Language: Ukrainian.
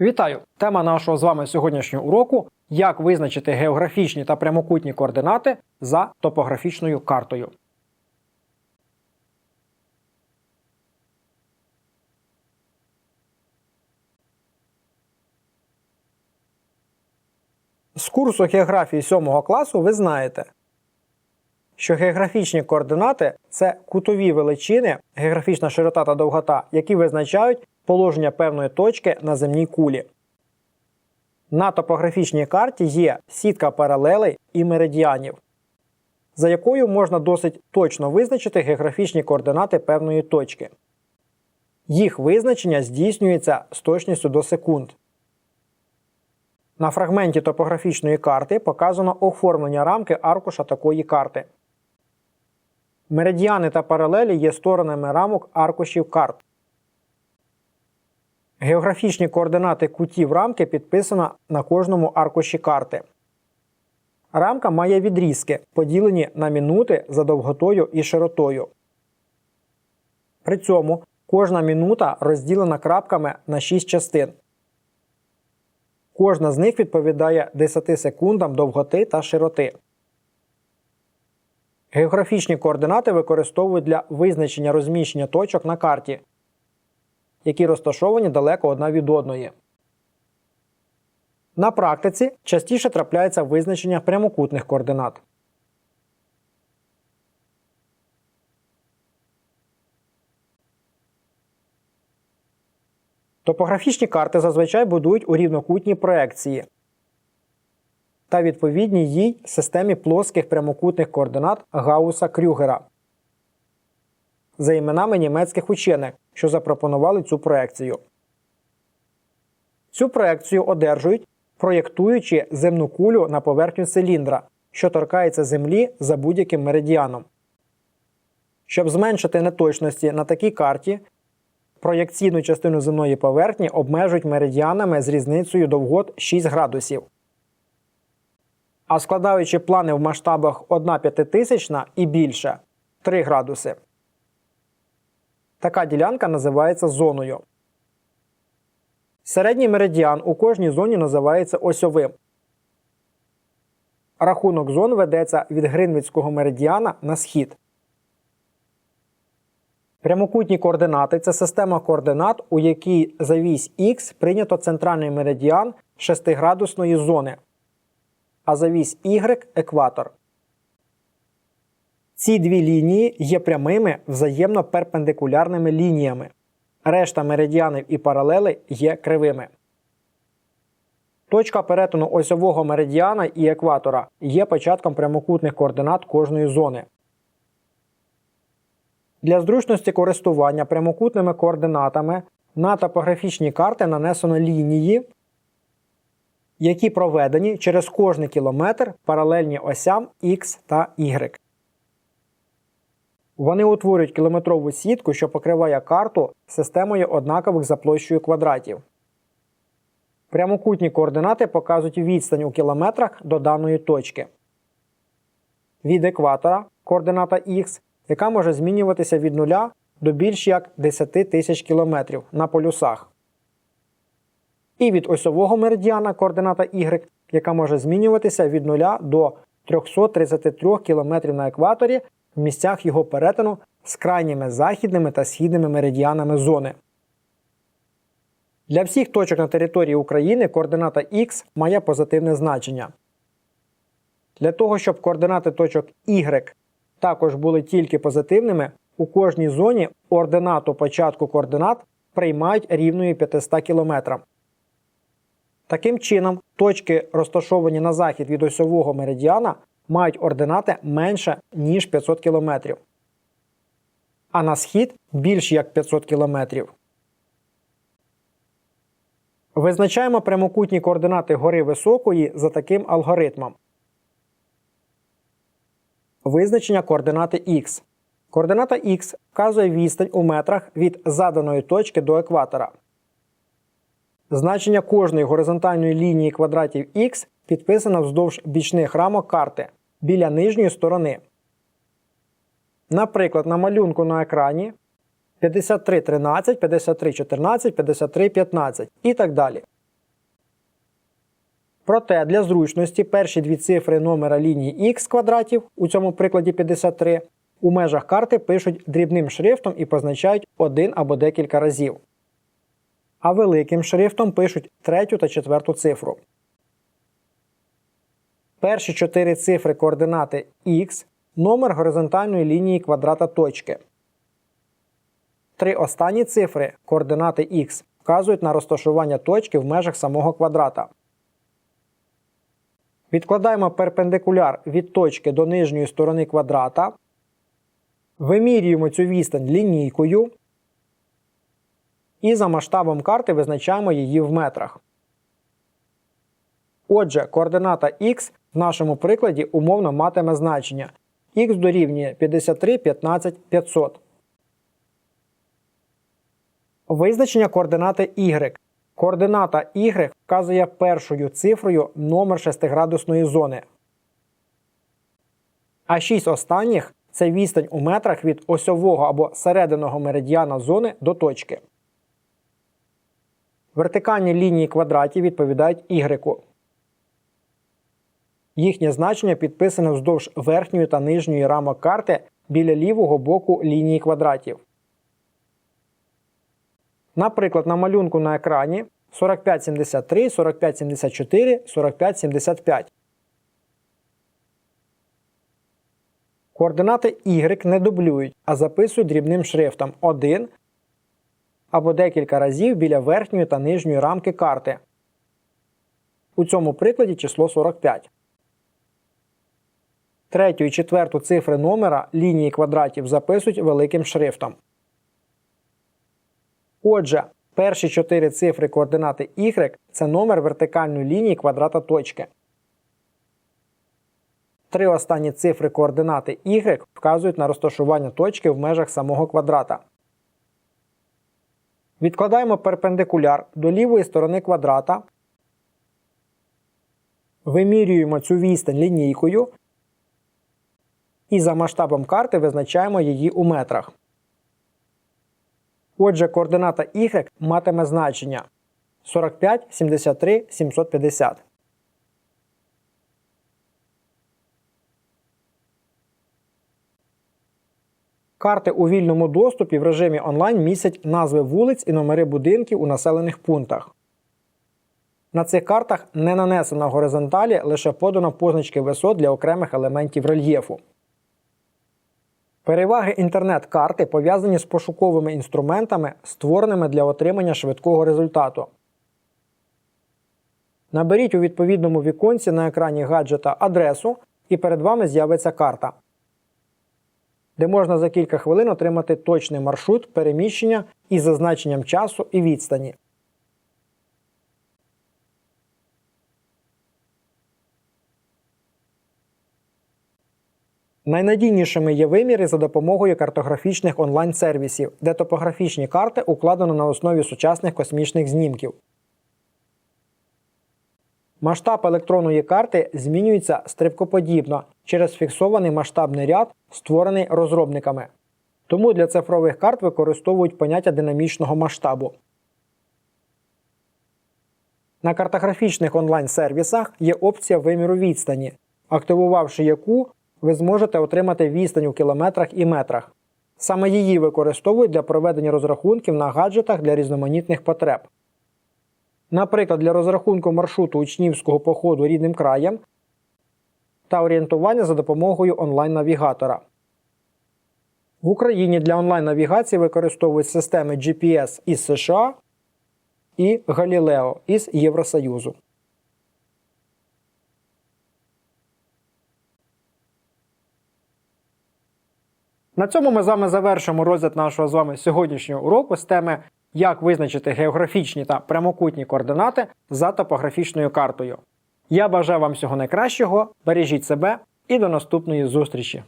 Вітаю! Тема нашого з вами сьогоднішнього уроку як визначити географічні та прямокутні координати за топографічною картою. З курсу географії 7 класу ви знаєте, що географічні координати це кутові величини, географічна широта та довгота, які визначають положення певної точки на земній кулі. На топографічній карті є сітка паралелей і меридіанів, за якою можна досить точно визначити географічні координати певної точки. Їх визначення здійснюється з точністю до секунд. На фрагменті топографічної карти показано оформлення рамки аркуша такої карти. Меридіани та паралелі є сторонами рамок аркушів карт. Географічні координати кутів рамки підписано на кожному аркуші карти. Рамка має відрізки, поділені на мінути за довготою і широтою. При цьому кожна мінута розділена крапками на 6 частин. Кожна з них відповідає 10 секундам довготи та широти. Географічні координати використовують для визначення розміщення точок на карті, які розташовані далеко одна від одної. На практиці частіше трапляється визначення прямокутних координат. Топографічні карти зазвичай будують у рівнокутній проекції та відповідній їй системі плоских прямокутних координат Гауса Крюгера за іменами німецьких учених, що запропонували цю проекцію. Цю проекцію одержують, проєктуючи земну кулю на поверхню циліндра, що торкається землі за будь-яким меридіаном. Щоб зменшити неточності на такій карті, проєкційну частину земної поверхні обмежують меридіанами з різницею довгот 6 градусів. А складаючи плани в масштабах 1 п'ятитисячна і більше 3 градуси. Така ділянка називається зоною. Середній меридіан у кожній зоні називається осьовим. Рахунок зон ведеться від Гринвіцького меридіана на схід. Прямокутні координати це система координат, у якій за вісь Х прийнято центральний меридіан 6-градусної зони, а за вісь Y екватор. Ці дві лінії є прямими взаємно перпендикулярними лініями. Решта меридіанів і паралелей є кривими. Точка перетину осьового меридіана і екватора є початком прямокутних координат кожної зони. Для зручності користування прямокутними координатами на топографічні карти нанесено лінії, які проведені через кожний кілометр паралельні осям X та Y. Вони утворюють кілометрову сітку, що покриває карту системою однакових за площею квадратів. Прямокутні координати показують відстань у кілометрах до даної точки. Від екватора координата Х, яка може змінюватися від 0 до більш як 10 тисяч кілометрів на полюсах. І від осьового меридіана координата Y, яка може змінюватися від 0 до 333 км на екваторі місцях його перетину з крайніми західними та східними меридіанами зони. Для всіх точок на території України координата Х має позитивне значення. Для того, щоб координати точок Y також були тільки позитивними, у кожній зоні ординату початку координат приймають рівною 500 км. Таким чином, точки, розташовані на захід від осьового меридіана, мають ординати менше, ніж 500 км, а на схід більш як 500 км. Визначаємо прямокутні координати гори високої за таким алгоритмом. Визначення координати Х. Координата Х вказує відстань у метрах від заданої точки до екватора. Значення кожної горизонтальної лінії квадратів Х підписано вздовж бічних рамок карти біля нижньої сторони. Наприклад, на малюнку на екрані 53.13, 53.14, 53.15 і так далі. Проте для зручності перші дві цифри номера лінії х квадратів, у цьому прикладі 53, у межах карти пишуть дрібним шрифтом і позначають один або декілька разів. А великим шрифтом пишуть третю та четверту цифру. Перші чотири цифри координати х номер горизонтальної лінії квадрата точки. Три останні цифри координати х вказують на розташування точки в межах самого квадрата. Відкладаємо перпендикуляр від точки до нижньої сторони квадрата. Вимірюємо цю відстань лінійкою. І за масштабом карти визначаємо її в метрах. Отже, координата х в нашому прикладі умовно матиме значення х дорівнює 53, 15, 500. Визначення координати y. Координата y вказує першою цифрою номер шестиградусної зони. А 6 останніх це відстань у метрах від осьового або серединого меридіана зони до точки. Вертикальні лінії квадратів відповідають y. Їхнє значення підписане вздовж верхньої та нижньої рамок карти біля лівого боку лінії квадратів. Наприклад, на малюнку на екрані 4573, 4574, 4575. Координати y не дублюють, а записують дрібним шрифтом 1 або декілька разів біля верхньої та нижньої рамки карти. У цьому прикладі число 45. Третю і четверту цифри номера лінії квадратів записують великим шрифтом. Отже, перші чотири цифри координати y це номер вертикальної лінії квадрата точки. Три останні цифри координати y вказують на розташування точки в межах самого квадрата. Відкладаємо перпендикуляр до лівої сторони квадрата. Вимірюємо цю відстань лінійкою. І за масштабом карти визначаємо її у метрах. Отже, координата y матиме значення 45, 73, 750. Карти у вільному доступі в режимі онлайн містять назви вулиць і номери будинків у населених пунктах. На цих картах не нанесено горизонталі, лише подано позначки висот для окремих елементів рельєфу. Переваги інтернет-карти пов'язані з пошуковими інструментами, створеними для отримання швидкого результату. Наберіть у відповідному віконці на екрані гаджета адресу, і перед вами з'явиться карта, де можна за кілька хвилин отримати точний маршрут переміщення із зазначенням часу і відстані. Найнадійнішими є виміри за допомогою картографічних онлайн-сервісів, де топографічні карти укладено на основі сучасних космічних знімків. Масштаб електронної карти змінюється стрибкоподібно через фіксований масштабний ряд, створений розробниками. Тому для цифрових карт використовують поняття динамічного масштабу. На картографічних онлайн-сервісах є опція виміру відстані, активувавши яку ви зможете отримати відстань у кілометрах і метрах. Саме її використовують для проведення розрахунків на гаджетах для різноманітних потреб. Наприклад, для розрахунку маршруту учнівського походу рідним краєм та орієнтування за допомогою онлайн-навігатора. В Україні для онлайн-навігації використовують системи GPS із США і Galileo із Євросоюзу. На цьому ми з вами завершимо розгляд нашого з вами сьогоднішнього уроку з теми, як визначити географічні та прямокутні координати за топографічною картою. Я бажаю вам всього найкращого, бережіть себе і до наступної зустрічі!